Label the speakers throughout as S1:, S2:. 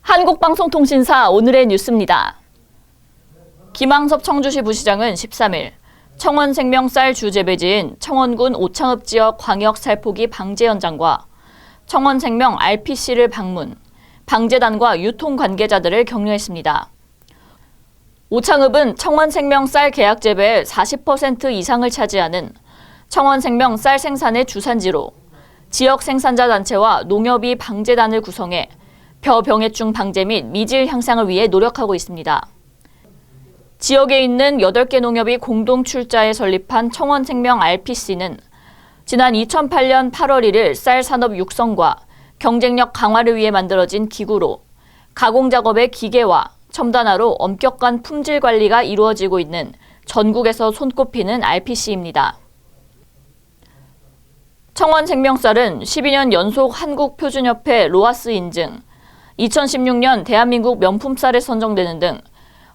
S1: 한국방송통신사 오늘의 뉴스입니다. 김항섭 청주시 부시장은 13일 청원생명쌀 주재배지인 청원군 오창읍 지역 광역 살포기 방제 현장과 청원생명 RPC를 방문, 방재단과 유통 관계자들을 격려했습니다. 오창읍은 청원생명 쌀 계약 재배의 40% 이상을 차지하는 청원생명 쌀 생산의 주산지로 지역 생산자 단체와 농협이 방재단을 구성해 벼병해충 방제 및 미질 향상을 위해 노력하고 있습니다. 지역에 있는 8개 농협이 공동 출자해 설립한 청원생명 RPC는 지난 2008년 8월 1일 쌀 산업 육성과 경쟁력 강화를 위해 만들어진 기구로 가공 작업의 기계화, 첨단화로 엄격한 품질 관리가 이루어지고 있는 전국에서 손꼽히는 RPC입니다. 청원 생명쌀은 12년 연속 한국표준협회 로아스 인증, 2016년 대한민국 명품쌀에 선정되는 등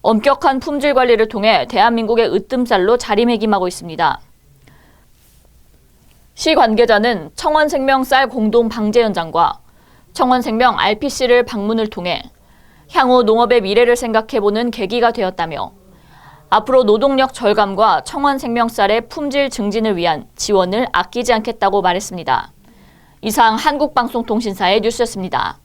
S1: 엄격한 품질 관리를 통해 대한민국의 으뜸쌀로 자리매김하고 있습니다. 시 관계자는 청원생명 쌀 공동 방제 현장과 청원생명 RPC를 방문을 통해 향후 농업의 미래를 생각해보는 계기가 되었다며 앞으로 노동력 절감과 청원 생명쌀의 품질 증진을 위한 지원을 아끼지 않겠다고 말했습니다. 이상 한국방송통신사의 뉴스였습니다.